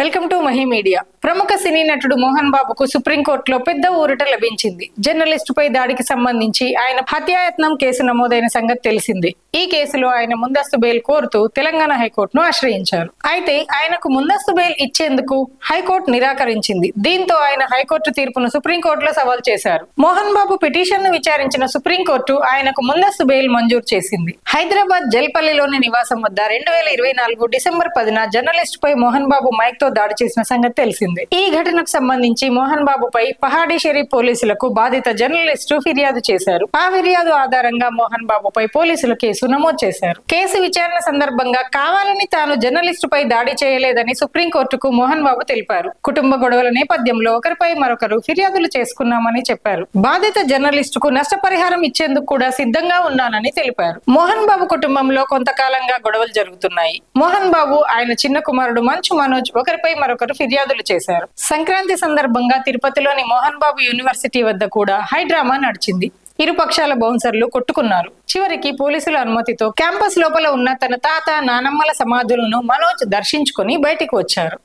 Welcome to Mahi media. ప్రముఖ సినీ నటుడు మోహన్ బాబుకు సుప్రీంకోర్టులో పెద్ద ఊరట లభించింది. జర్నలిస్టుపై దాడికి సంబంధించి ఆయన హత్యాయత్నం కేసు నమోదైన సంగతి తెలిసింది. ఈ కేసులో ఆయన ముందస్తు బెయిల్ కోరుతూ తెలంగాణ హైకోర్టును ఆశ్రయించారు. అయితే ఆయనకు ముందస్తు బెయిల్ ఇచ్చేందుకు హైకోర్టు నిరాకరించింది. దీంతో ఆయన హైకోర్టు తీర్పును సుప్రీంకోర్టులో సవాల్ చేశారు. మోహన్ బాబు పిటిషన్ను విచారించిన సుప్రీంకోర్టు ఆయనకు ముందస్తు బెయిల్ మంజూరు చేసింది. హైదరాబాద్ జల్పల్లిలోని నివాసం వద్ద రెండు వేల ఇరవై నాలుగు డిసెంబర్ పదిన జర్నలిస్ట్ పై మోహన్ బాబు మైక్ తో దాడి చేసిన సంగతి తెలిసింది. ఈ ఘటనకు సంబంధించి మోహన్ బాబుపై పహాడీ షరీఫ్ పోలీసులకు బాధిత జర్నలిస్టు ఫిర్యాదు చేశారు. ఆ ఫిర్యాదు ఆధారంగా మోహన్ బాబుపై పోలీసులు కేసు నమోదు చేశారు. కేసు విచారణ సందర్భంగా కావాలని తాను జర్నలిస్టుపై దాడి చేయలేదని సుప్రీంకోర్టుకు మోహన్ బాబు తెలిపారు. కుటుంబ గొడవల నేపథ్యంలో ఒకరిపై మరొకరు ఫిర్యాదులు చేసుకున్నామని చెప్పారు. బాధిత జర్నలిస్టుకు నష్టపరిహారం ఇచ్చేందుకు కూడా సిద్ధంగా ఉన్నానని తెలిపారు. మోహన్ బాబు కుటుంబంలో కొంతకాలంగా గొడవలు జరుగుతున్నాయి. మోహన్ బాబు ఆయన చిన్న కుమారుడు మంచు మనోజ్ ఒకరి ఒకరిపై మరొకరు ఫిర్యాదులు చేశారు. సంక్రాంతి సందర్భంగా తిరుపతిలోని మోహన్ బాబు యూనివర్సిటీ వద్ద కూడా హైడ్రామా నడిచింది. ఇరు పక్షాల బౌన్సర్లు కొట్టుకున్నారు. చివరికి పోలీసుల అనుమతితో క్యాంపస్ లోపల ఉన్న తన తాత నానమ్మల సమాధులను మనోజ్ దర్శించుకొని బయటికి వచ్చారు.